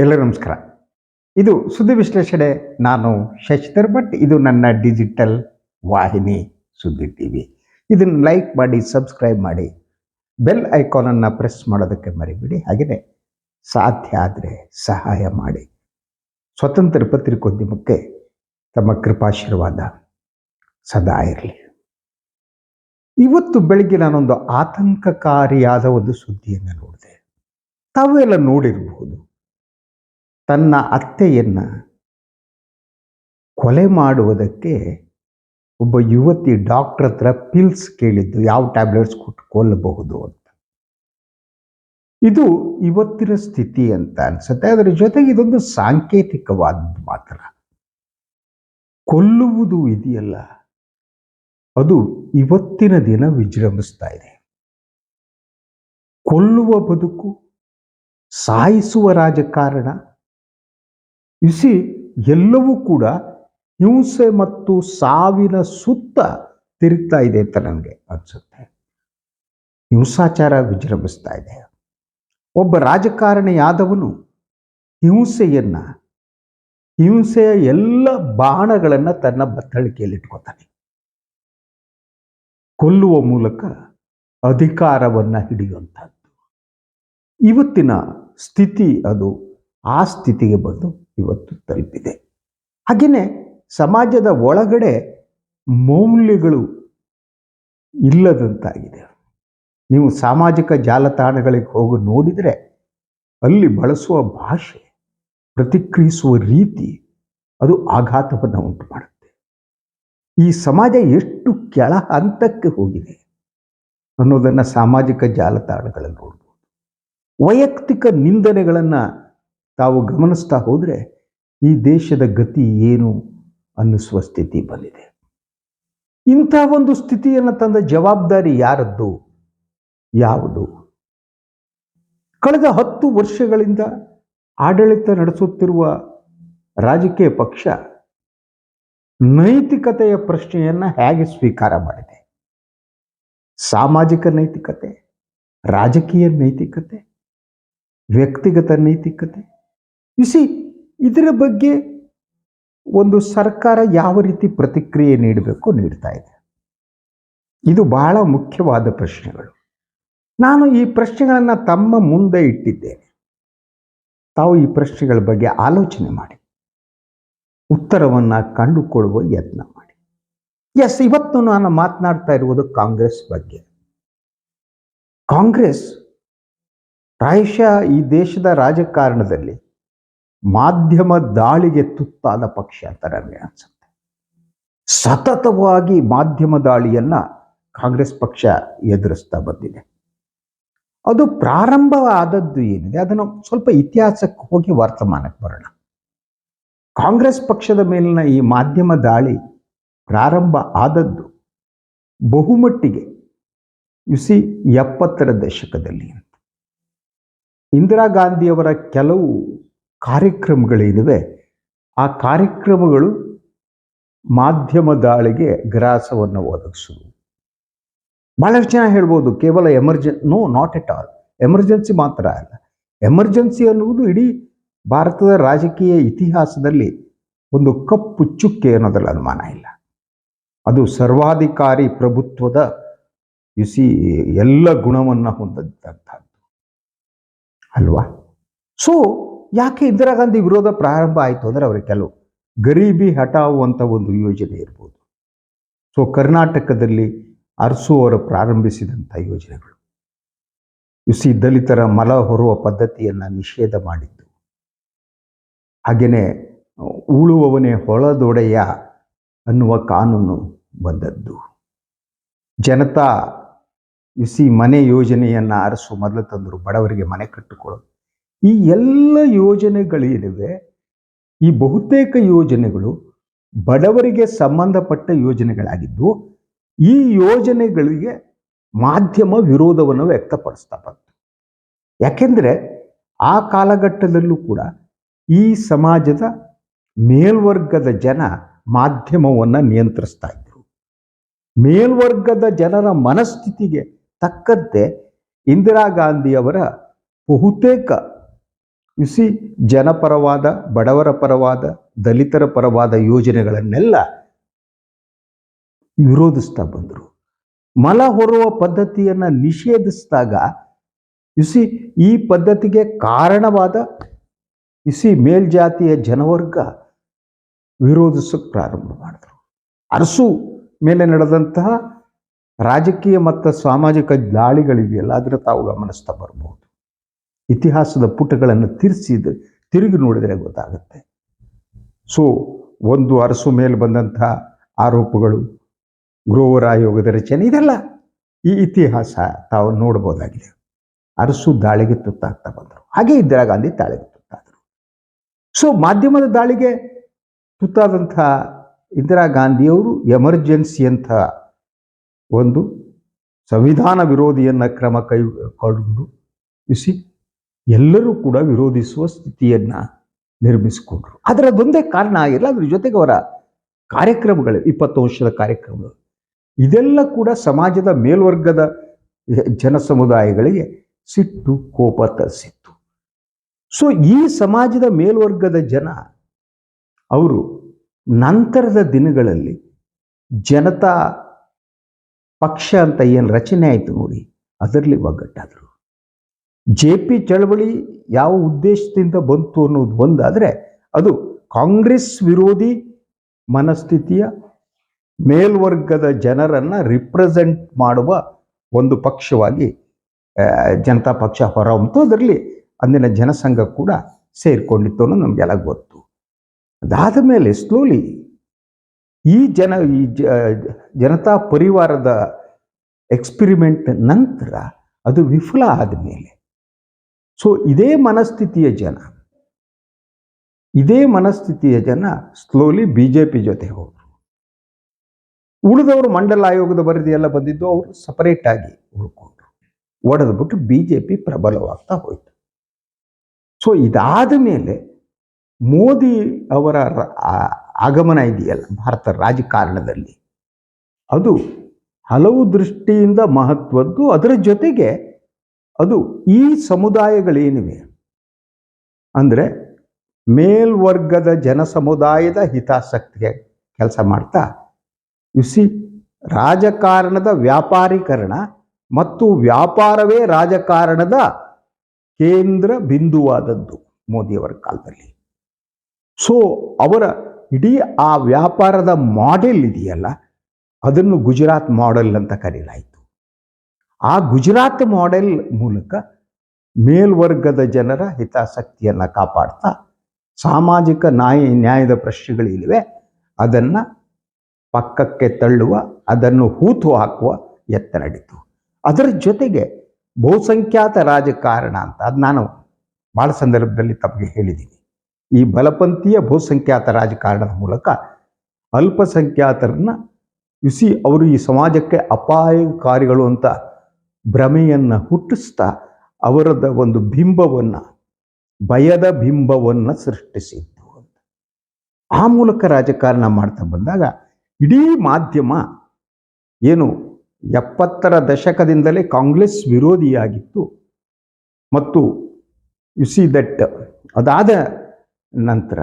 ಎಲ್ಲ ನಮಸ್ಕಾರ. ಇದು ಸುದ್ದಿ ವಿಶ್ಲೇಷಣೆ. ನಾನು ಶಶಿಧರ್ ಭಟ್. ಇದು ನನ್ನ ಡಿಜಿಟಲ್ ವಾಹಿನಿ ಸುದ್ದಿ ಟಿ ವಿ ಇದನ್ನು ಲೈಕ್ ಮಾಡಿ, ಸಬ್ಸ್ಕ್ರೈಬ್ ಮಾಡಿ. ಬೆಲ್ ಐಕಾನನ್ನು ಪ್ರೆಸ್ ಮಾಡೋದಕ್ಕೆ ಮರಿಬಿಡಿ. ಹಾಗೆಯೇ ಸಾಧ್ಯ ಆದರೆ ಸಹಾಯ ಮಾಡಿ. ಸ್ವತಂತ್ರ ಪತ್ರಿಕೋದ್ಯಮಕ್ಕೆ ತಮ್ಮ ಕೃಪಾಶೀರ್ವಾದ ಸದಾ ಇರಲಿ. ಇವತ್ತು ಬೆಳಿಗ್ಗೆ ನಾನೊಂದು ಆತಂಕಕಾರಿಯಾದ ಒಂದು ಸುದ್ದಿಯನ್ನು ನೋಡಿದೆ. ತಾವೆಲ್ಲ ನೋಡಿರಬಹುದು. ತನ್ನ ಅತ್ತೆಯನ್ನ ಕೊಲೆ ಮಾಡುವುದಕ್ಕೆ ಒಬ್ಬ ಯುವತಿ ಡಾಕ್ಟರ್ ಹತ್ರ ಪಿಲ್ಸ್ ಕೇಳಿದ್ದು, ಯಾವ ಟ್ಯಾಬ್ಲೆಟ್ಸ್ ಕೊಟ್ಟು ಕೊಲ್ಲಬಹುದು ಅಂತ. ಇದು ಇವತ್ತಿನ ಸ್ಥಿತಿ ಅಂತ ಅನ್ಸುತ್ತೆ. ಅದರ ಜೊತೆಗೆ ಇದೊಂದು ಸಾಂಕೇತಿಕವಾದ ಮಾತ್ರ. ಕೊಲ್ಲುವುದು ಇದೆಯಲ್ಲ, ಅದು ಇವತ್ತಿನ ದಿನ ವಿಜೃಂಭಿಸ್ತಾ ಇದೆ. ಕೊಲ್ಲುವ ಬದುಕು, ಸಾಯಿಸುವ ರಾಜಕಾರಣ ಇಸಿ ಎಲ್ಲವೂ ಕೂಡ ಹಿಂಸೆ ಮತ್ತು ಸಾವಿನ ಸುತ್ತ ತಿರುಗ್ತಾ ಇದೆ ಅಂತ ನನಗೆ ಅನ್ಸುತ್ತೆ. ಹಿಂಸಾಚಾರ ವಿಜೃಂಭಿಸ್ತಾ ಇದೆ. ಒಬ್ಬ ರಾಜಕಾರಣಿಯಾದವನು ಹಿಂಸೆಯನ್ನ, ಹಿಂಸೆಯ ಎಲ್ಲ ಬಾಣಗಳನ್ನು ತನ್ನ ಬತ್ತಳಿಕೆಯಲ್ಲಿ ಇಟ್ಕೋತಾನೆ. ಕೊಲ್ಲುವ ಮೂಲಕ ಅಧಿಕಾರವನ್ನ ಹಿಡಿಯುವಂಥದ್ದು ಇವತ್ತಿನ ಸ್ಥಿತಿ ಅದು, ಆ ಸ್ಥಿತಿಗೆ ಬಂದು ಇವತ್ತು ತಲುಪಿದೆ. ಹಾಗೆಯೇ ಸಮಾಜದ ಒಳಗಡೆ ಮೌಲ್ಯಗಳು ಇಲ್ಲದಂತಾಗಿದೆ. ನೀವು ಸಾಮಾಜಿಕ ಜಾಲತಾಣಗಳಿಗೆ ಹೋಗಿ ನೋಡಿದರೆ ಅಲ್ಲಿ ಬಳಸುವ ಭಾಷೆ, ಪ್ರತಿಕ್ರಿಯಿಸುವ ರೀತಿ ಅದು ಆಘಾತವನ್ನು ಉಂಟು ಮಾಡುತ್ತೆ ಈ ಸಮಾಜ ಎಷ್ಟು ಕೆಳ ಹಂತಕ್ಕೆ ಹೋಗಿದೆ ಅನ್ನೋದನ್ನು ಸಾಮಾಜಿಕ ಜಾಲತಾಣಗಳಲ್ಲಿ ನೋಡ್ಬೋದು. ವೈಯಕ್ತಿಕ ನಿಂದನೆಗಳನ್ನು ತಾವು ಗಮನಿಸ್ತಾ ಹೋದರೆ ಈ ದೇಶದ ಗತಿ ಏನು ಅನ್ನಿಸುವ ಸ್ಥಿತಿ ಬಂದಿದೆ. ಇಂಥ ಒಂದು ಸ್ಥಿತಿಯನ್ನು ತಂದ ಜವಾಬ್ದಾರಿ ಯಾರದ್ದು? ಯಾವುದು? ಕಳೆದ ಹತ್ತು ವರ್ಷಗಳಿಂದ ಆಡಳಿತ ನಡೆಸುತ್ತಿರುವ ರಾಜಕೀಯ ಪಕ್ಷ ನೈತಿಕತೆಯ ಪ್ರಶ್ನೆಯನ್ನು ಹೇಗೆ ಸ್ವೀಕಾರ ಮಾಡಿದೆ? ಸಾಮಾಜಿಕ ನೈತಿಕತೆ, ರಾಜಕೀಯ ನೈತಿಕತೆ, ವ್ಯಕ್ತಿಗತ ನೈತಿಕತೆ ಇಸಿ ಇದರ ಬಗ್ಗೆ ಒಂದು ಸರ್ಕಾರ ಯಾವ ರೀತಿ ಪ್ರತಿಕ್ರಿಯೆ ನೀಡಬೇಕು ನೀಡ್ತಾ ಇದೆ. ಇದು ಬಹಳ ಮುಖ್ಯವಾದ ಪ್ರಶ್ನೆಗಳು. ನಾನು ಈ ಪ್ರಶ್ನೆಗಳನ್ನು ತಮ್ಮ ಮುಂದೆ ಇಟ್ಟಿದ್ದೇನೆ. ತಾವು ಈ ಪ್ರಶ್ನೆಗಳ ಬಗ್ಗೆ ಆಲೋಚನೆ ಮಾಡಿ. ಉತ್ತರವನ್ನು ಕಂಡುಕೊಳ್ಳುವ ಯತ್ನ ಮಾಡಿ. ಎಸ್ ಇವತ್ತು ನಾನು ಮಾತನಾಡ್ತಾ ಇರುವುದು ಕಾಂಗ್ರೆಸ್ ಬಗ್ಗೆ. ಕಾಂಗ್ರೆಸ್ ಪ್ರಾಯಶಃ ಈ ದೇಶದ ರಾಜಕಾರಣದಲ್ಲಿ ಮಾಧ್ಯಮ ದಾಳಿಗೆ ತುತ್ತಾದ ಪಕ್ಷ ಅಂತ ನನಗೆ ಅನ್ಸುತ್ತೆ. ಸತತವಾಗಿ ಮಾಧ್ಯಮ ದಾಳಿಯನ್ನ ಕಾಂಗ್ರೆಸ್ ಪಕ್ಷ ಎದುರಿಸ್ತಾ ಬಂದಿದೆ. ಅದು ಪ್ರಾರಂಭ ಆದದ್ದು ಏನಿದೆ, ಅದನ್ನು ಸ್ವಲ್ಪ ಇತಿಹಾಸಕ್ಕೆ ಹೋಗಿ ವರ್ತಮಾನಕ್ಕೆ ಬರೋಣ. ಕಾಂಗ್ರೆಸ್ ಪಕ್ಷದ ಮೇಲಿನ ಈ ಮಾಧ್ಯಮ ದಾಳಿ ಪ್ರಾರಂಭ ಆದದ್ದು ಬಹುಮಟ್ಟಿಗೆ ಯುಸಿ ಎಪ್ಪತ್ತರ ದಶಕದಲ್ಲಿ ಇಂದಿರಾ ಗಾಂಧಿಯವರ ಕೆಲವು ಕಾರ್ಯಕ್ರಮಗಳೇನಿವೆ, ಆ ಕಾರ್ಯಕ್ರಮಗಳು ಮಾಧ್ಯಮ ದಾಳಿಗೆ ಗ್ರಾಸವನ್ನು ಒದಗಿಸುವುದು. ಭಾಳಷ್ಟು ಜನ ಹೇಳ್ಬೋದು, ಕೇವಲ ಎಮರ್ಜೆನ್ no not at all emergency ಮಾತ್ರ ಅಲ್ಲ. ಎಮರ್ಜೆನ್ಸಿ ಅನ್ನುವುದು ಇಡೀ ಭಾರತದ ರಾಜಕೀಯ ಇತಿಹಾಸದಲ್ಲಿ ಒಂದು ಕಪ್ಪು ಚುಕ್ಕೆ ಅನ್ನೋದ್ರಲ್ಲಿ ಅನುಮಾನ ಇಲ್ಲ. ಅದು ಸರ್ವಾಧಿಕಾರಿ ಪ್ರಭುತ್ವದ ಯುಸಿ ಎಲ್ಲ ಗುಣವನ್ನು ಹೊಂದಿದ್ದಂಥದ್ದು ಅಲ್ವಾ? ಸೊ ಯಾಕೆ ಇಂದಿರಾ ಗಾಂಧಿ ವಿರೋಧ ಪ್ರಾರಂಭ ಆಯಿತು ಅಂದರೆ ಅವರಿಗೆ ಕೆಲವು ಗರೀಬಿ ಹಟಾವು ಅಂತ ಒಂದು ಯೋಜನೆ ಇರ್ಬೋದು. ಸೊ ಕರ್ನಾಟಕದಲ್ಲಿ ಅರಸು ಅವರು ಪ್ರಾರಂಭಿಸಿದಂಥ ಯೋಜನೆಗಳು. ಯುಸಿ ದಲಿತರ ಮಲ ಹೊರುವ ಪದ್ಧತಿಯನ್ನು ನಿಷೇಧ ಮಾಡಿದ್ದು. ಹಾಗೆಯೇ ಉಳುವವನೇ ಹೊಳದೊಡೆಯ ಅನ್ನುವ ಕಾನೂನು ಬಂದದ್ದು. ಜನತಾ ಯುಸಿ ಮನೆ ಯೋಜನೆಯನ್ನು ಅರಸು ಮೊದಲು ತಂದರು, ಬಡವರಿಗೆ ಮನೆ ಕಟ್ಟಿಕೊಳ್ಳೋದು ಈ ಎಲ್ಲ ಯೋಜನೆಗಳೇನಿವೆ, ಈ ಬಹುತೇಕ ಯೋಜನೆಗಳು ಬಡವರಿಗೆ ಸಂಬಂಧಪಟ್ಟ ಯೋಜನೆಗಳಾಗಿದ್ದು, ಈ ಯೋಜನೆಗಳಿಗೆ ಮಾಧ್ಯಮ ವಿರೋಧವನ್ನು ವ್ಯಕ್ತಪಡಿಸ್ತಾ ಬಂತು ಯಾಕೆಂದರೆ ಆ ಕಾಲಘಟ್ಟದಲ್ಲೂ ಕೂಡ ಈ ಸಮಾಜದ ಮೇಲ್ವರ್ಗದ ಜನ ಮಾಧ್ಯಮವನ್ನು ನಿಯಂತ್ರಿಸ್ತಾ ಇದ್ರು. ಮೇಲ್ವರ್ಗದ ಜನರ ಮನಸ್ಥಿತಿಗೆ ತಕ್ಕಂತೆ ಇಂದಿರಾ ಗಾಂಧಿಯವರ ಬಹುತೇಕ ಸಿ ಜನಪರವಾದ ಬಡವರ ಪರವಾದ ದಲಿತರ ಪರವಾದ ಯೋಜನೆಗಳನ್ನೆಲ್ಲ ವಿರೋಧಿಸ್ತಾ ಬಂದರು ಮಲ ಹೊರುವ ಪದ್ಧತಿಯನ್ನು ನಿಷೇಧಿಸಿದಾಗ ಸಿ ಈ ಪದ್ಧತಿಗೆ ಕಾರಣವಾದ ಇಸಿ ಮೇಲ್ಜಾತಿಯ ಜನವರ್ಗ ವಿರೋಧಿಸಕ್ಕೆ ಪ್ರಾರಂಭ ಮಾಡಿದ್ರು. ಅರಸು ಮೇಲೆ ನಡೆದಂತಹ ರಾಜಕೀಯ ಮತ್ತು ಸಾಮಾಜಿಕ ದಾಳಿಗಳಿವೆಯಲ್ಲ, ಅದನ್ನು ತಾವು ಗಮನಿಸ್ತಾ ಬರ್ಬೋದು. ಇತಿಹಾಸದ ಪುಟಗಳನ್ನು ತಿರ್ಸಿದ, ತಿರುಗಿ ನೋಡಿದರೆ ಗೊತ್ತಾಗುತ್ತೆ. ಸೊ ಒಂದು ಅರಸು ಮೇಲೆ ಬಂದಂಥ ಆರೋಪಗಳು, ಗ್ರೋವರ್ ಆಯೋಗದ ರಚನೆ, ಇದೆಲ್ಲ ಈ ಇತಿಹಾಸ ತಾವು ನೋಡ್ಬೋದಾಗಿದೆ. ಅರಸು ದಾಳಿಗೆ ತುತ್ತಾಗ್ತಾ ಬಂದರು. ಹಾಗೆ ಇಂದಿರಾ ಗಾಂಧಿ ದಾಳಿಗೆ ತುತ್ತಾದರು. ಸೊ ಮಾಧ್ಯಮದ ದಾಳಿಗೆ ತುತ್ತಾದಂಥ ಇಂದಿರಾ ಗಾಂಧಿಯವರು ಎಮರ್ಜೆನ್ಸಿ ಅಂತ ಒಂದು ಸಂವಿಧಾನ ವಿರೋಧಿಯನ್ನ ಕ್ರಮ ಕೈಗೊಂಡು ಇಸಿ ಎಲ್ಲರೂ ಕೂಡ ವಿರೋಧಿಸುವ ಸ್ಥಿತಿಯನ್ನ ನಿರ್ಮಿಸಿಕೊಂಡ್ರು. ಆದರೆ ಅದೊಂದೇ ಕಾರಣ ಆಗಿರಲ್ಲ ಅದ್ರ ಜೊತೆಗೆ ಅವರ ಕಾರ್ಯಕ್ರಮಗಳು, ಇಪ್ಪತ್ತು ವರ್ಷದ ಕಾರ್ಯಕ್ರಮಗಳು, ಇದೆಲ್ಲ ಕೂಡ ಸಮಾಜದ ಮೇಲ್ವರ್ಗದ ಜನ ಸಮುದಾಯಗಳಿಗೆ ಸಿಟ್ಟು, ಕೋಪ ತರಿಸಿತ್ತು. ಸೊ ಈ ಸಮಾಜದ ಮೇಲ್ವರ್ಗದ ಜನ, ಅವರು ನಂತರದ ದಿನಗಳಲ್ಲಿ ಜನತಾ ಪಕ್ಷ ಅಂತ ಏನು ರಚನೆ ಆಯಿತು ನೋಡಿ, ಅದರಲ್ಲಿ ಒಗ್ಗಟ್ಟಾದರು. ಜೆ ಪಿ ಚಳವಳಿ ಯಾವ ಉದ್ದೇಶದಿಂದ ಬಂತು ಅನ್ನೋದು ಒಂದಾದರೆ ಅದು ಕಾಂಗ್ರೆಸ್ ವಿರೋಧಿ ಮನಸ್ಥಿತಿಯ ಮೇಲ್ವರ್ಗದ ಜನರನ್ನು ರಿಪ್ರೆಸೆಂಟ್ ಮಾಡುವ ಒಂದು ಪಕ್ಷವಾಗಿ ಜನತಾ ಪಕ್ಷ ಹೊರಹೊಮ್ಮಿತು ಅದರಲ್ಲಿ ಅಂದಿನ ಜನಸಂಘ ಕೂಡ ಸೇರಿಕೊಂಡಿತ್ತು ಅನ್ನೋದು ನಮಗೆಲ್ಲ ಗೊತ್ತು. ಅದಾದ ಮೇಲೆ ಸ್ಲೋಲಿ ಈ ಜನ, ಈ ಜನತಾ ಪರಿವಾರದ ಎಕ್ಸ್ಪಿರಿಮೆಂಟ್ ನಂತರ ಅದು ವಿಫಲ ಆದಮೇಲೆ ಸೊ ಇದೇ ಮನಸ್ಥಿತಿಯ ಜನ, ಇದೇ ಮನಸ್ಥಿತಿಯ ಜನ ಸ್ಲೋಲಿ ಬಿ ಜೆ ಪಿ ಜೊತೆ ಹೋದರು. ಉಳಿದವರು ಮಂಡಲ ಆಯೋಗದ ವರದಿಯೆಲ್ಲ ಬಂದಿದ್ದು ಅವರು ಸಪರೇಟ್ ಆಗಿ ಉಳ್ಕೊಂಡ್ರು. ಒಡೆದ್ಬಿಟ್ಟು ಬಿ ಜೆ ಪಿ ಪ್ರಬಲವಾಗ್ತಾ ಹೋಯಿತು. ಸೊ ಇದಾದ ಮೇಲೆ ಮೋದಿ ಅವರ ಆಗಮನ ಇದೆಯಲ್ಲ, ಭಾರತ ರಾಜಕಾರಣದಲ್ಲಿ, ಅದು ಹಲವು ದೃಷ್ಟಿಯಿಂದ ಮಹತ್ವದ್ದು. ಅದರ ಜೊತೆಗೆ ಅದು ಈ ಸಮುದಾಯಗಳೇನಿವೆ? ಅಂದರೆ ಮೇಲ್ವರ್ಗದ ಜನ ಸಮುದಾಯದ ಹಿತಾಸಕ್ತಿಗೆ ಕೆಲಸ ಮಾಡ್ತಾ ಸಿ ರಾಜಕಾರಣದ ವ್ಯಾಪಾರೀಕರಣ ಮತ್ತು ವ್ಯಾಪಾರವೇ ರಾಜಕಾರಣದ ಕೇಂದ್ರ ಬಿಂದುವಾದದ್ದು ಮೋದಿಯವರ ಕಾಲದಲ್ಲಿ. ಸೊ ಅವರ ಇಡೀ ಆ ವ್ಯಾಪಾರದ ಮಾಡೆಲ್ ಇದೆಯಲ್ಲ, ಅದನ್ನು ಗುಜರಾತ್ ಮಾಡೆಲ್ ಅಂತ ಕರೆಯಲಾಯಿತು ಆ ಗುಜರಾತ್ ಮಾಡೆಲ್ ಮೂಲಕ ಮೇಲ್ವರ್ಗದ ಜನರ ಹಿತಾಸಕ್ತಿಯನ್ನು ಕಾಪಾಡ್ತಾ ಸಾಮಾಜಿಕ ನ್ಯಾಯ, ನ್ಯಾಯದ ಪ್ರಶ್ನೆಗಳಿವೆ ಅದನ್ನು ಪಕ್ಕಕ್ಕೆ ತಳ್ಳುವ, ಅದನ್ನು ಹೂತು ಹಾಕುವ ಯತ್ನ ನಡೀತು. ಅದರ ಜೊತೆಗೆ ಬಹುಸಂಖ್ಯಾತ ರಾಜಕಾರಣ ಅಂತ ಅದು ನಾನು ಭಾಳ ಸಂದರ್ಭದಲ್ಲಿ ತಮಗೆ ಹೇಳಿದ್ದೀನಿ ಈ ಬಲಪಂಥೀಯ ಬಹುಸಂಖ್ಯಾತ ರಾಜಕಾರಣದ ಮೂಲಕ ಅಲ್ಪಸಂಖ್ಯಾತರನ್ನ ಯುಸಿ ಅವರು ಈ ಸಮಾಜಕ್ಕೆ ಅಪಾಯಕಾರಿಗಳು ಅಂತ ಭ್ರಮೆಯನ್ನು ಹುಟ್ಟಿಸ್ತಾ ಅವರದ ಒಂದು ಬಿಂಬವನ್ನು, ಭಯದ ಬಿಂಬವನ್ನು ಸೃಷ್ಟಿಸಿದ್ದು ಅಂತ. ಆ ಮೂಲಕ ರಾಜಕಾರಣ ಮಾಡ್ತಾ ಬಂದಾಗ ಇಡೀ ಮಾಧ್ಯಮ ಏನು ಎಪ್ಪತ್ತರ ದಶಕದಿಂದಲೇ ಕಾಂಗ್ರೆಸ್ ವಿರೋಧಿಯಾಗಿತ್ತು. ಮತ್ತು ಯು ಸಿ ದಟ್ ಅದಾದ ನಂತರ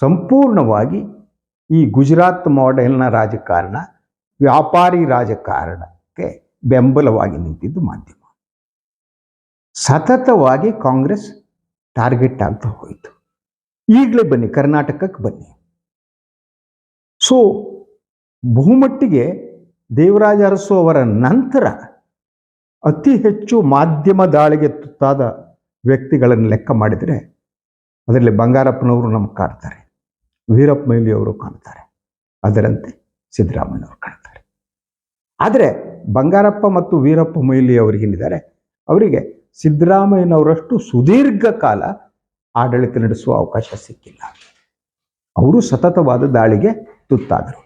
ಸಂಪೂರ್ಣವಾಗಿ ಈ ಗುಜರಾತ್ ಮಾಡೆಲ್ನ ರಾಜಕಾರಣ, ವ್ಯಾಪಾರಿ ರಾಜಕಾರಣಕ್ಕೆ ಬೆಂಬಲವಾಗಿ ನಿಂತಿದ್ದು ಮಾಧ್ಯಮ. ಸತತವಾಗಿ ಕಾಂಗ್ರೆಸ್ ಟಾರ್ಗೆಟ್ ಆಗ್ತಾ ಹೋಯಿತು. ಈಗಲೇ ಬನ್ನಿ, ಕರ್ನಾಟಕಕ್ಕೆ ಬನ್ನಿ. ಸೊ ಬಹುಮಟ್ಟಿಗೆ ದೇವರಾಜ ಅರಸು ಅವರ ನಂತರ ಅತಿ ಹೆಚ್ಚು ಮಾಧ್ಯಮ ದಾಳಿಗೆ ತುತ್ತಾದ ವ್ಯಕ್ತಿಗಳನ್ನು ಲೆಕ್ಕ ಮಾಡಿದರೆ ಅದರಲ್ಲಿ ಬಂಗಾರಪ್ಪನವರು ನಮ್ಗೆ ಕಾಣ್ತಾರೆ. ವೀರಪ್ಪ ಮೊಯ್ಲಿ ಅವರು ಕಾಣ್ತಾರೆ. ಅದರಂತೆ ಸಿದ್ದರಾಮಯ್ಯವರು ಕಾಣ್ತಾರೆ. ಆದರೆ ಬಂಗಾರಪ್ಪ ಮತ್ತು ವೀರಪ್ಪ ಮೊಯ್ಲಿ ಅವರಿಗೇನಿದ್ದಾರೆ ಅವರಿಗೆ ಸಿದ್ದರಾಮಯ್ಯನವರಷ್ಟು ಸುದೀರ್ಘ ಕಾಲ ಆಡಳಿತ ನಡೆಸುವ ಅವಕಾಶ ಸಿಕ್ಕಿಲ್ಲ. ಅವರು ಸತತವಾದ ದಾಳಿಗೆ ತುತ್ತಾದರು.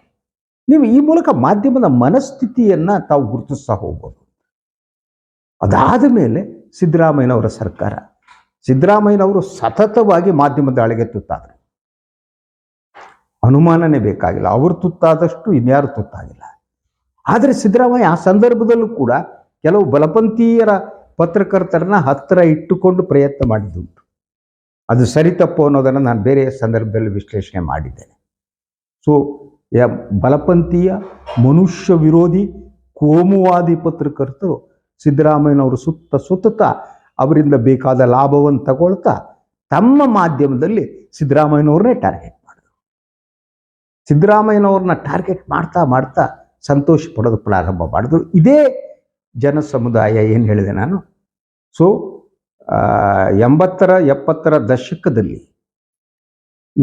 ನೀವು ಈ ಮೂಲಕ ಮಾಧ್ಯಮದ ಮನಸ್ಥಿತಿಯನ್ನ ತಾವು ಗುರುತಿಸ್ತಾ ಹೋಗ್ಬೋದು. ಅದಾದ ಮೇಲೆ ಸಿದ್ದರಾಮಯ್ಯನವರ ಸರ್ಕಾರ, ಸಿದ್ದರಾಮಯ್ಯನವರು ಸತತವಾಗಿ ಮಾಧ್ಯಮ ದಾಳಿಗೆ ತುತ್ತಾದರು. ಅನುಮಾನನೇ ಬೇಕಾಗಿಲ್ಲ. ಅವರು ತುತ್ತಾದಷ್ಟು ಇನ್ಯಾರು ತುತ್ತಾಗಿಲ್ಲ. ಆದರೆ ಸಿದ್ದರಾಮಯ್ಯ ಆ ಸಂದರ್ಭದಲ್ಲೂ ಕೂಡ ಕೆಲವು ಬಲಪಂಥೀಯರ ಪತ್ರಕರ್ತರನ್ನ ಹತ್ತಿರ ಇಟ್ಟುಕೊಂಡು ಪ್ರಯತ್ನ ಮಾಡಿದ್ದುಂಟು. ಅದು ಸರಿ ತಪ್ಪು ಅನ್ನೋದನ್ನು ನಾನು ಬೇರೆ ಸಂದರ್ಭದಲ್ಲಿ ವಿಶ್ಲೇಷಣೆ ಮಾಡಿದ್ದೇನೆ. ಸೊ ಬಲಪಂಥೀಯ ಮನುಷ್ಯ ವಿರೋಧಿ ಕೋಮುವಾದಿ ಪತ್ರಕರ್ತರು ಸಿದ್ದರಾಮಯ್ಯನವರು ಸುತ್ತ ಸುತ್ತುತ್ತಾ ಅವರಿಂದ ಬೇಕಾದ ಲಾಭವನ್ನು ತಗೊಳ್ತಾ ತಮ್ಮ ಮಾಧ್ಯಮದಲ್ಲಿ ಸಿದ್ದರಾಮಯ್ಯನವ್ರನ್ನೇ ಟಾರ್ಗೆಟ್ ಮಾಡಿದರು. ಸಿದ್ದರಾಮಯ್ಯನವ್ರನ್ನ ಟಾರ್ಗೆಟ್ ಮಾಡ್ತಾ ಮಾಡ್ತಾ ಸಂತೋಷ ಪಡೋದು ಪ್ರಾರಂಭ ಮಾಡಿದ್ರು. ಇದೇ ಜನ ಸಮುದಾಯ ಏನು ಹೇಳಿದೆ ನಾನು? ಸೊ ಎಂಬತ್ತರ, ಎಪ್ಪತ್ತರ ದಶಕದಲ್ಲಿ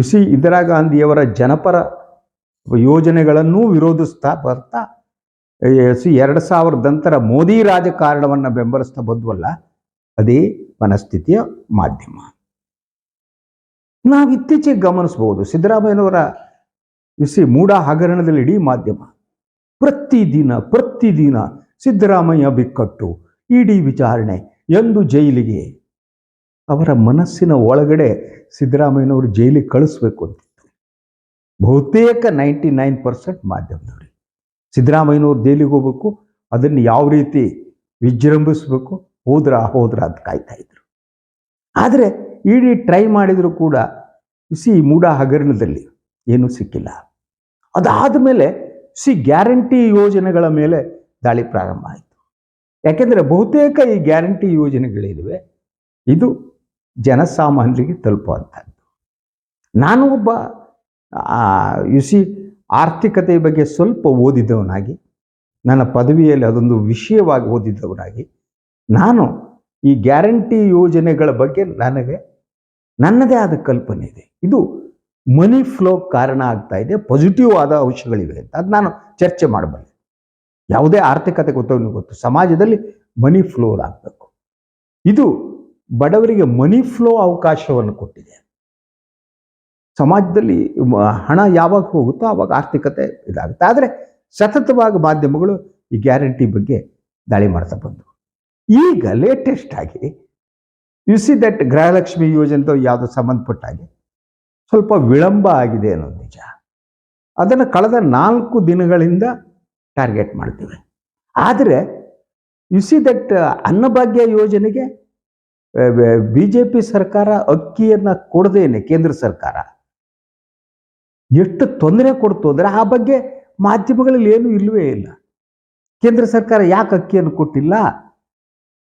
ಸಿ ಇಂದಿರಾ ಗಾಂಧಿಯವರ ಜನಪರ ಯೋಜನೆಗಳನ್ನು ವಿರೋಧಿಸ್ತಾ ಬರ್ತಾ ಸಿ ಎರಡು ಸಾವಿರದ ನಂತರ ಮೋದಿ ರಾಜಕಾರಣವನ್ನು ಬೆಂಬಲಿಸ್ತಾ ಬಂದ್ವಲ್ಲ, ಅದೇ ಮನಸ್ಥಿತಿಯ ಮಾಧ್ಯಮ. ನಾವು ಇತ್ತೀಚೆಗೆ ಗಮನಿಸಬಹುದು ಸಿದ್ದರಾಮಯ್ಯನವರ ಸಿ ಮೂಡ ಹಗರಣದಲ್ಲಿ ಇಡೀ ಮಾಧ್ಯಮ. ಪ್ರತಿದಿನ ಪ್ರತಿದಿನ ಸಿದ್ದರಾಮಯ್ಯ ಬಿಕ್ಕಟ್ಟು, ಇಡಿ ವಿಚಾರಣೆ ಎಂದು ಜೈಲಿಗೆ. ಅವರ ಮನಸ್ಸಿನ ಒಳಗಡೆ ಸಿದ್ದರಾಮಯ್ಯನವರು ಜೈಲಿಗೆ ಕಳಿಸ್ಬೇಕು ಅಂತಿತ್ತು. ಬಹುತೇಕ ನೈಂಟಿ ನೈನ್ ಪರ್ಸೆಂಟ್ ಮಾಧ್ಯಮದವ್ರಿಗೆ ಸಿದ್ದರಾಮಯ್ಯನವ್ರು ಜೈಲಿಗೆ ಹೋಗ್ಬೇಕು, ಅದನ್ನು ಯಾವ ರೀತಿ ವಿಜೃಂಭಿಸ್ಬೇಕು, ಹೋದ್ರ ಹೋದ್ರ ಅಂತ ಕಾಯ್ತಾ ಇದ್ರು. ಆದರೆ ಇಡೀ ಟ್ರೈ ಮಾಡಿದರೂ ಕೂಡ ಬಿಸಿ ಮೂಡ ಹಗರಣದಲ್ಲಿ ಏನೂ ಸಿಕ್ಕಿಲ್ಲ. ಅದಾದ ಮೇಲೆ ಸಿ ಗ್ಯಾರಂಟಿ ಯೋಜನೆಗಳ ಮೇಲೆ ದಾಳಿ ಪ್ರಾರಂಭ ಆಯಿತು. ಯಾಕೆಂದರೆ ಬಹುತೇಕ ಈ ಗ್ಯಾರಂಟಿ ಯೋಜನೆಗಳಿವೆ ಇದು ಜನಸಾಮಾನ್ಯರಿಗೆ ತಲುಪುವಂಥದ್ದು ನಾನು ಒಬ್ಬ ಯು ಸಿ ಆರ್ಥಿಕತೆಯ ಬಗ್ಗೆ ಸ್ವಲ್ಪ ಓದಿದವನಾಗಿ, ನನ್ನ ಪದವಿಯಲ್ಲಿ ಅದೊಂದು ವಿಷಯವಾಗಿ ಓದಿದ್ದವನಾಗಿ ನಾನು ಈ ಗ್ಯಾರಂಟಿ ಯೋಜನೆಗಳ ಬಗ್ಗೆ ನನಗೆ ನನ್ನದೇ ಆದ ಕಲ್ಪನೆ ಇದೆ. ಇದು ಮನಿ ಫ್ಲೋ ಕಾರಣ ಆಗ್ತಾ ಇದೆ ಪಾಸಿಟಿವ್ ಆದ ಅಂಶಗಳಿವೆ ಅಂತ. ಅದು ನಾನು ಚರ್ಚೆ ಮಾಡಬಲ್ಲೆ. ಯಾವುದೇ ಆರ್ಥಿಕತೆ ಗೊತ್ತವನಿಗೆ ಗೊತ್ತು, ಸಮಾಜದಲ್ಲಿ ಮನಿ ಫ್ಲೋ ಆಗಬೇಕು. ಇದು ಬಡವರಿಗೆ ಮನಿ ಫ್ಲೋ ಅವಕಾಶವನ್ನು ಕೊಟ್ಟಿದೆ. ಸಮಾಜದಲ್ಲಿ ಹಣ ಯಾವಾಗ ಹೋಗುತ್ತೋ ಆವಾಗ ಆರ್ಥಿಕತೆ ಇದಾಗುತ್ತೆ. ಆದರೆ ಸತತವಾಗಿ ಮಾಧ್ಯಮಗಳು ಈ ಗ್ಯಾರಂಟಿ ಬಗ್ಗೆ ದಾಳಿ ಮಾಡ್ತಾ ಬಂದವು ಈಗ ಲೇಟೆಸ್ಟ್ ಆಗಿ ಯು ಸಿ ದಟ್ ಗೃಹಲಕ್ಷ್ಮಿ ಯೋಜನೆ ಯಾವುದೋ ಸಂಬಂಧಪಟ್ಟ ಹಾಗೆ ಸ್ವಲ್ಪ ವಿಳಂಬ ಆಗಿದೆ ಅನ್ನೋದು ನಿಜ. ಅದನ್ನು ಕಳೆದ ನಾಲ್ಕು ದಿನಗಳಿಂದ ಟಾರ್ಗೆಟ್ ಮಾಡ್ತೀವಿ. ಆದರೆ ಯು ಸಿ ದಟ್ ಅನ್ನಭಾಗ್ಯ ಯೋಜನೆಗೆ ಬಿ ಜೆ ಪಿ ಸರ್ಕಾರ ಅಕ್ಕಿಯನ್ನು ಕೊಡದೇನೆ, ಕೇಂದ್ರ ಸರ್ಕಾರ. ಎಷ್ಟು ತೊಂದರೆ ಕೊಡ್ತು ಅಂದರೆ ಆ ಬಗ್ಗೆ ಮಾಧ್ಯಮಗಳಲ್ಲಿ ಏನೂ ಇಲ್ಲವೇ ಇಲ್ಲ. ಕೇಂದ್ರ ಸರ್ಕಾರ ಯಾಕೆ ಅಕ್ಕಿಯನ್ನು ಕೊಟ್ಟಿಲ್ಲ?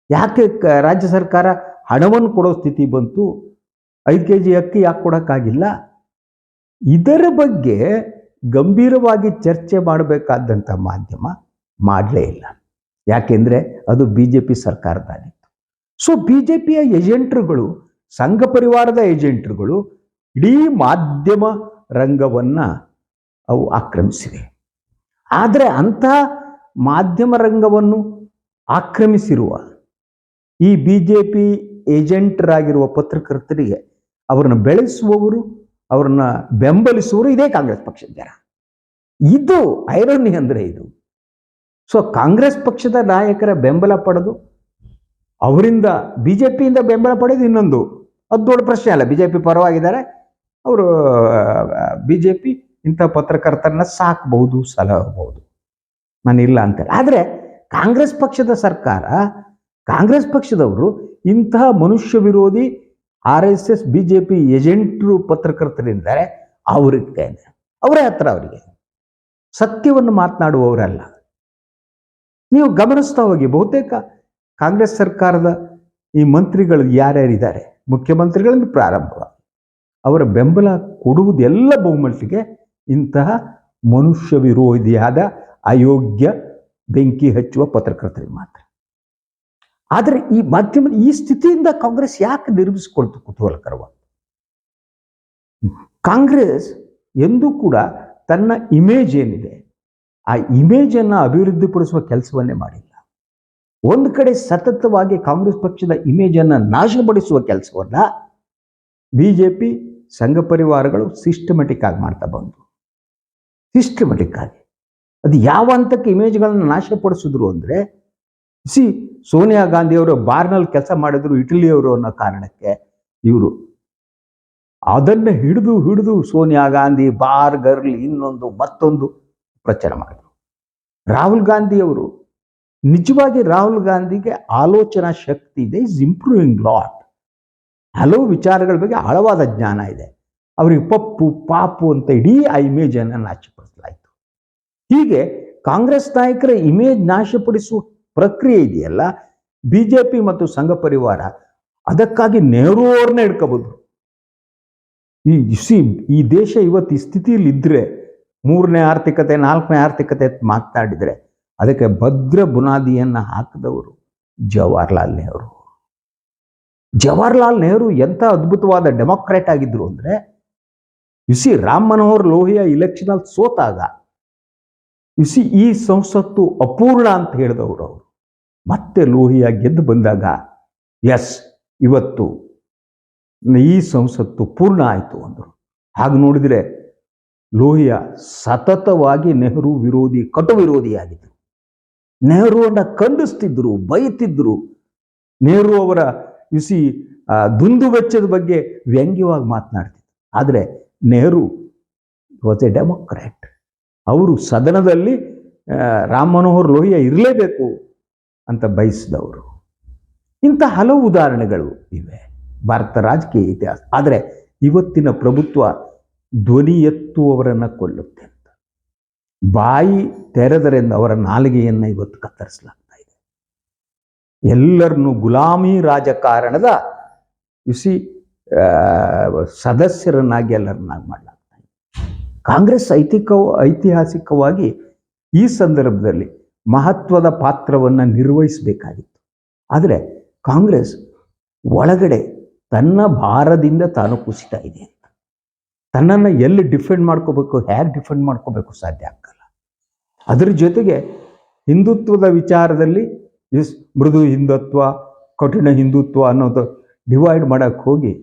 ಯಾಕೆ ರಾಜ್ಯ ಸರ್ಕಾರ ಹಣವನ್ನು ಕೊಡೋ ಸ್ಥಿತಿ ಬಂತು? ಐದು ಕೆ ಜಿ ಅಕ್ಕಿ ಯಾಕೆ ಕೊಡೋಕ್ಕಾಗಿಲ್ಲ? ಇದರ ಬಗ್ಗೆ ಗಂಭೀರವಾಗಿ ಚರ್ಚೆ ಮಾಡಬೇಕಾದಂಥ ಮಾಧ್ಯಮ ಮಾಡಲೇ ಇಲ್ಲ. ಯಾಕೆಂದರೆ ಅದು ಬಿ ಜೆ ಪಿ ಸರ್ಕಾರದಾಗಿತ್ತು ಸೊ ಬಿ ಜೆ ಪಿಯ ಏಜೆಂಟ್ರುಗಳು, ಸಂಘ ಪರಿವಾರದ ಏಜೆಂಟ್ರುಗಳು ಇಡೀ ಮಾಧ್ಯಮ ರಂಗವನ್ನು ಅವು ಆಕ್ರಮಿಸಿವೆ. ಆದರೆ ಅಂಥ ಮಾಧ್ಯಮ ರಂಗವನ್ನು ಆಕ್ರಮಿಸಿರುವ ಈ ಬಿ ಜೆ ಪಿ ಏಜೆಂಟರಾಗಿರುವ ಪತ್ರಕರ್ತರಿಗೆ ಅವರನ್ನು ಬೆಳೆಸುವವರು, ಅವರನ್ನು ಬೆಂಬಲಿಸುವರು ಇದೇ ಕಾಂಗ್ರೆಸ್ ಪಕ್ಷದ ಜನ. ಇದು ಐರೋನಿ ಅಂದರೆ ಇದು. ಸೊ ಕಾಂಗ್ರೆಸ್ ಪಕ್ಷದ ನಾಯಕರ ಬೆಂಬಲ ಪಡೆದು, ಅವರಿಂದ ಬಿ ಜೆ ಪಿಯಿಂದ ಬೆಂಬಲ ಪಡೆದು ಇನ್ನೊಂದು. ಅದು ದೊಡ್ಡ ಪ್ರಶ್ನೆ ಅಲ್ಲ ಬಿ ಜೆ ಪಿ ಪರವಾಗಿದ್ದಾರೆ, ಅವರು ಬಿ ಜೆ ಪಿ ಇಂಥ ಪತ್ರಕರ್ತರನ್ನ ಸಾಕಬಹುದು, ಸಲಹಬಹುದು. ನಾನು ಇಲ್ಲ ಅಂತಾರೆ ಆದರೆ, ಕಾಂಗ್ರೆಸ್ ಪಕ್ಷದ ಸರ್ಕಾರ, ಕಾಂಗ್ರೆಸ್ ಪಕ್ಷದವರು ಇಂತಹ ಮನುಷ್ಯ ವಿರೋಧಿ R S S B J P ಏಜೆಂಟ್ರು ಪತ್ರಕರ್ತರಿದ್ದಾರೆ, ಅವ್ರಿಗೆ ಅವರೇ ಹತ್ರ ಅವರಿಗೆ. ಸತ್ಯವನ್ನು ಮಾತನಾಡುವವರಲ್ಲ. ನೀವು ಗಮನಿಸ್ತಾ ಹೋಗಿ, ಬಹುತೇಕ ಕಾಂಗ್ರೆಸ್ ಸರ್ಕಾರದ ಈ ಮಂತ್ರಿಗಳು ಯಾರ್ಯಾರಿದ್ದಾರೆ? ಮುಖ್ಯಮಂತ್ರಿಗಳಿಂದ ಪ್ರಾರಂಭ ಅವರ ಬೆಂಬಲ ಕೊಡುವುದೆಲ್ಲ ಬಹುಮಟ್ಟಿಗೆ ಇಂತಹ ಮನುಷ್ಯ ವಿರೋಧಿಯಾದ ಅಯೋಗ್ಯ ಬೆಂಕಿ ಹಚ್ಚುವ ಪತ್ರಕರ್ತರಿಗೆ ಮಾತ್ರ. ಆದರೆ ಈ ಮಾಧ್ಯಮ ಈ ಸ್ಥಿತಿಯಿಂದ ಕಾಂಗ್ರೆಸ್ ಯಾಕೆ ನಿರ್ಮಿಸಿಕೊಳ್ತು ಕುತೂಹಲಕರವ ಕಾಂಗ್ರೆಸ್ ಎಂದೂ ಕೂಡ ತನ್ನ ಇಮೇಜ್ ಏನಿದೆ, ಆ ಇಮೇಜನ್ನು ಅಭಿವೃದ್ಧಿಪಡಿಸುವ ಕೆಲಸವನ್ನೇ ಮಾಡಿಲ್ಲ. ಒಂದು ಕಡೆ ಸತತವಾಗಿ ಕಾಂಗ್ರೆಸ್ ಪಕ್ಷದ ಇಮೇಜನ್ನು ನಾಶಪಡಿಸುವ ಕೆಲಸವನ್ನ ಬಿ ಜೆ ಪಿ ಸಂಘ ಪರಿವಾರಗಳು ಸಿಸ್ಟಮೆಟಿಕ್ ಆಗಿ ಮಾಡ್ತಾ ಬಂತು ಸಿಸ್ಟಮೆಟಿಕ್ ಆಗಿ. ಅದು ಯಾವ ಹಂತಕ್ಕೆ ಇಮೇಜ್ಗಳನ್ನು ನಾಶಪಡಿಸಿದ್ರು ಅಂದರೆ ಸಿ, ಸೋನಿಯಾ ಗಾಂಧಿ ಅವರು ಬಾರ್ನಲ್ಲಿ ಕೆಲಸ ಮಾಡಿದ್ರು ಇಟಲಿಯವರು ಅನ್ನೋ ಕಾರಣಕ್ಕೆ ಇವರು. ಅದನ್ನ ಹಿಡಿದು ಹಿಡಿದು ಸೋನಿಯಾ ಗಾಂಧಿ ಬಾರ್ ಗರ್ಲ್ ಇನ್ನೊಂದು ಮತ್ತೊಂದು ಪ್ರಚಾರ ಮಾಡಿದ್ರು. ರಾಹುಲ್ ಗಾಂಧಿಯವರು, ನಿಜವಾಗಿ ರಾಹುಲ್ ಗಾಂಧಿಗೆ ಆಲೋಚನಾ ಶಕ್ತಿ ಇದೆ ಇಸ್ ಇಂಪ್ರೂವಿಂಗ್ ಲಾಟ್ ಹಲವು ವಿಚಾರಗಳ ಬಗ್ಗೆ ಆಳವಾದ ಜ್ಞಾನ ಇದೆ. ಅವರಿಗೆ ಪಪ್ಪು, ಪಾಪು ಅಂತ ಇಡೀ ಆ ಇಮೇಜನ್ನು ನಾಶಪಡಿಸಲಾಯಿತು ಹೀಗೆ ಕಾಂಗ್ರೆಸ್ ನಾಯಕರ ಇಮೇಜ್ ನಾಶಪಡಿಸುವ ಪ್ರಕ್ರಿಯೆ ಇದೆಯಲ್ಲ? ಬಿ ಜೆ ಪಿ ಮತ್ತು ಸಂಘ ಪರಿವಾರ ಅದಕ್ಕಾಗಿ ನೆಹರು ಅವ್ರನ್ನ ಹಿಡ್ಕೋಬೋದು. ಈ ಸಿ, ಈ ದೇಶ ಇವತ್ತು ಈ ಸ್ಥಿತಿಯಲ್ಲಿ ಇದ್ರೆ ಮೂರನೇ ಆರ್ಥಿಕತೆ, ನಾಲ್ಕನೇ ಆರ್ಥಿಕತೆ ಅಂತ ಮಾತನಾಡಿದರೆ ಅದಕ್ಕೆ ಭದ್ರ ಬುನಾದಿಯನ್ನು ಹಾಕಿದವರು ಜವಾಹರ್ಲಾಲ್ ನೆಹರು. ಜವಾಹರ್ಲಾಲ್ ನೆಹರು ಎಂಥ ಅದ್ಭುತವಾದ ಡೆಮೊಕ್ರೇಟ್ ಆಗಿದ್ರು ಅಂದ್ರೆ ಸಿ ರಾಮ್ ಮನೋಹರ್ ಲೋಹಿಯಾ ಇಲೆಕ್ಷನ್ ಅಲ್ಲಿ ಸೋತಾಗ ಸಿ ಈ ಸಂಸತ್ತು ಅಪೂರ್ಣ ಅಂತ ಹೇಳಿದವರು ಅವರು. ಮತ್ತೆ ಲೋಹಿಯ ಗೆದ್ದು ಬಂದಾಗ ಎಸ್ ಇವತ್ತು ಈ ಸಂಸತ್ತು ಪೂರ್ಣ ಆಯಿತು ಅಂದರು. ಹಾಗೆ ನೋಡಿದರೆ ಲೋಹಿಯ ಸತತವಾಗಿ ನೆಹರು ವಿರೋಧಿ, ಕಟು ವಿರೋಧಿಯಾಗಿದ್ದರು ನೆಹರುವನ್ನು ಖಂಡಿಸ್ತಿದ್ರು, ಬೈತಿದ್ರು. ನೆಹರು ಅವರ ಬಿಸಿ ದುಂದು ವೆಚ್ಚದ ಬಗ್ಗೆ ವ್ಯಂಗ್ಯವಾಗಿ ಮಾತನಾಡ್ತಿದ್ರು. ಆದರೆ ನೆಹರು ವಾಸ್ ಎ ಡೆಮೊಕ್ರಾಟ್ ಅವರು ಸದನದಲ್ಲಿ ರಾಮ್ ಮನೋಹರ್ ಲೋಹಿಯಾ ಇರಲೇಬೇಕು. ಅಂತ ಬಯಸಿದವರು. ಇಂಥ ಹಲವು ಉದಾಹರಣೆಗಳು ಇವೆ. ಭಾರತ ರಾಜಕೀಯ ಇತಿಹಾಸ. ಆದರೆ ಇವತ್ತಿನ ಪ್ರಭುತ್ವ ಧ್ವನಿ ಎತ್ತುವವರನ್ನು ಕೊಲ್ಲುತ್ತೆ ಅಂತ. ಬಾಯಿ ತೆರೆದರೆಂದು ಅವರ ನಾಲಿಗೆಯನ್ನು ಇವತ್ತು ಕತ್ತರಿಸಲಾಗ್ತಾ ಇದೆ. ಎಲ್ಲರನ್ನು ಗುಲಾಮಿ ರಾಜಕಾರಣದ ಯುಸಿ ಸದಸ್ಯರನ್ನಾಗಿ ಎಲ್ಲರನ್ನಾಗಿ ಮಾಡಲಾಗ್ತಾ ಇದೆ. ಕಾಂಗ್ರೆಸ್ ಐತಿಕ ಐತಿಹಾಸಿಕವಾಗಿ ಈ ಸಂದರ್ಭದಲ್ಲಿ ಮಹತ್ವದ ಪಾತ್ರವನ್ನು ನಿರ್ವಹಿಸಬೇಕಾಗಿತ್ತು. ಆದರೆ ಕಾಂಗ್ರೆಸ್ ಒಳಗಡೆ ತನ್ನ ಭಾರದಿಂದ ತಾನು ಕುಸಿತಾ ಇದೆ ಅಂತ. ತನ್ನನ್ನು ಎಲ್ಲಿ ಡಿಫೆಂಡ್ ಮಾಡ್ಕೋಬೇಕು, ಹೇಗೆ ಡಿಫೆಂಡ್ ಮಾಡ್ಕೋಬೇಕು ಸಾಧ್ಯ ಆಗಲ್ಲ. ಅದರ ಜೊತೆಗೆ ಹಿಂದುತ್ವದ ವಿಚಾರದಲ್ಲಿ ಇಸ್ ಮೃದು ಹಿಂದುತ್ವ, ಕಠಿಣ ಹಿಂದುತ್ವ ಅನ್ನೋದು ಡಿವೈಡ್ ಮಾಡೋಕ್ಕೆ ಹೋಗಿ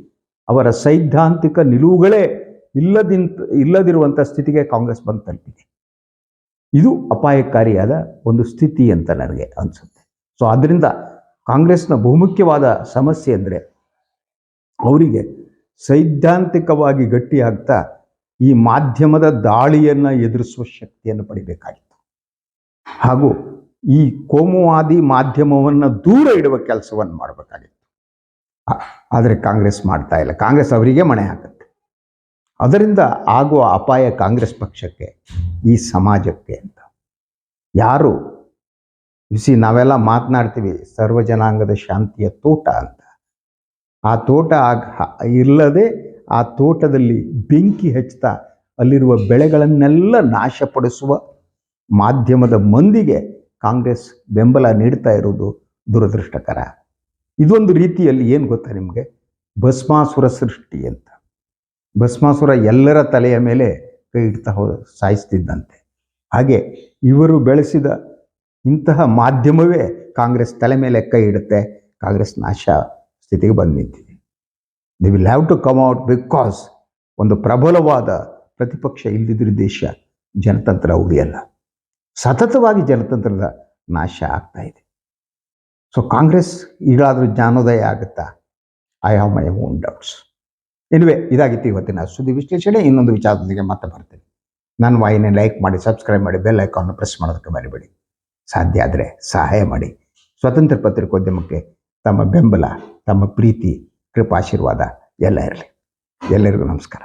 ಅವರ ಸೈದ್ಧಾಂತಿಕ ನಿಲುವುಗಳೇ ಇಲ್ಲದಿಂತ ಇಲ್ಲದಿರುವಂಥ ಸ್ಥಿತಿಗೆ ಕಾಂಗ್ರೆಸ್ ಬಂದು ತಲುಪಿದೆ. ಇದು ಅಪಾಯಕಾರಿಯಾದ ಒಂದು ಸ್ಥಿತಿ ಅಂತ ನನಗೆ ಅನಿಸುತ್ತೆ. ಸೊ ಅದರಿಂದ ಕಾಂಗ್ರೆಸ್ನ ಬಹುಮುಖ್ಯವಾದ ಸಮಸ್ಯೆ ಅಂದರೆ ಅವರಿಗೆ ಸೈದ್ಧಾಂತಿಕವಾಗಿ ಗಟ್ಟಿಯಾಗ್ತಾ ಈ ಮಾಧ್ಯಮದ ದಾಳಿಯನ್ನು ಎದುರಿಸುವ ಶಕ್ತಿಯನ್ನು ಪಡಿಬೇಕಾಗಿತ್ತು. ಹಾಗೂ ಈ ಕೋಮುವಾದಿ ಮಾಧ್ಯಮವನ್ನು ದೂರ ಇಡುವ ಕೆಲಸವನ್ನು ಮಾಡಬೇಕಾಗಿತ್ತು. ಆದರೆ ಕಾಂಗ್ರೆಸ್ ಮಾಡ್ತಾ ಇಲ್ಲ. ಕಾಂಗ್ರೆಸ್ ಅವರಿಗೆ ಮಣೆ ಹಾಕುತ್ತೆ. ಅದರಿಂದ ಆಗುವ ಅಪಾಯ ಕಾಂಗ್ರೆಸ್ ಪಕ್ಷಕ್ಕೆ, ಈ ಸಮಾಜಕ್ಕೆ ಅಂತ. ಯಾರು? ಬಿಸಿ ನಾವೆಲ್ಲ ಮಾತನಾಡ್ತೀವಿ, ಸರ್ವ ಜನಾಂಗದ ಶಾಂತಿಯ ತೋಟ ಅಂತ. ಆ ತೋಟ ಆಗ- ಇಲ್ಲದೆ ಆ ತೋಟದಲ್ಲಿ ಬೆಂಕಿ ಹಚ್ತಾ ಅಲ್ಲಿರುವ ಬೆಳೆಗಳನ್ನೆಲ್ಲ ನಾಶಪಡಿಸುವ ಮಾಧ್ಯಮದ ಮಂದಿಗೆ ಕಾಂಗ್ರೆಸ್ ಬೆಂಬಲ ನೀಡ್ತಾ ಇರೋದು ದುರದೃಷ್ಟಕರ. ಇದೊಂದು ರೀತಿಯಲ್ಲಿ ಏನು ಗೊತ್ತಾ ನಿಮಗೆ? ಭಸ್ಮಾಸುರ ಸೃಷ್ಟಿ ಅಂತ. ಭಸ್ಮಾಸುರ ಎಲ್ಲರ ತಲೆಯ ಮೇಲೆ ಕೈ ಇಡ್ತಾ ಹೋ, ಸಾಯಿಸ್ತಿದ್ದಂತೆ. ಹಾಗೆ ಇವರು ಬೆಳೆಸಿದ ಇಂತಹ ಮಾಧ್ಯಮವೇ ಕಾಂಗ್ರೆಸ್ ತಲೆ ಮೇಲೆ ಕೈ ಇಡುತ್ತೆ, ಕಾಂಗ್ರೆಸ್ ನಾಶ ಸ್ಥಿತಿಗೆ ಬಂದು ನಿಂತಿದೆ. They will have to come out because ಒಂದು ಪ್ರಬಲವಾದ ಪ್ರತಿಪಕ್ಷ ಇಲ್ಲದಿದ್ದರೆ ದೇಶ ಜನತಂತ್ರ ಉಳಿಯಲ್ಲ. ಸತತವಾಗಿ ಜನತಂತ್ರದ ನಾಶ ಆಗ್ತಾ ಇದೆ. ಸೊ ಕಾಂಗ್ರೆಸ್ ಈಗಾದರೂ ಜ್ಞಾನೋದಯ ಆಗುತ್ತಾ? I have my own doubts anyway ಇದಾಗಿತ್ತು ಇವತ್ತಿನ ಸುದ್ದಿ ವಿಶ್ಲೇಷಣೆ. ಇನ್ನೊಂದು ವಿಚಾರದೊಂದಿಗೆ ಮತ್ತೆ ಬರ್ತೀನಿ. ನನ್ನ ವಾಹಿನಿ ಲೈಕ್ ಮಾಡಿ, ಸಬ್ಸ್ಕ್ರೈಬ್ ಮಾಡಿ, ಬೆಲ್ ಐಕಾನ್ ಪ್ರೆಸ್ ಮಾಡೋದಕ್ಕೆ ಮರಿಬೇಡಿ. ಸಾಧ್ಯ ಆದರೆ ಸಹಾಯ ಮಾಡಿ. ಸ್ವತಂತ್ರ ಪತ್ರಿಕೋದ್ಯಮಕ್ಕೆ ತಮ್ಮ ಬೆಂಬಲ, ತಮ್ಮ ಪ್ರೀತಿ, ಕೃಪಾಶೀರ್ವಾದ ಎಲ್ಲ ಇರಲಿ. ಎಲ್ಲರಿಗೂ ನಮಸ್ಕಾರ.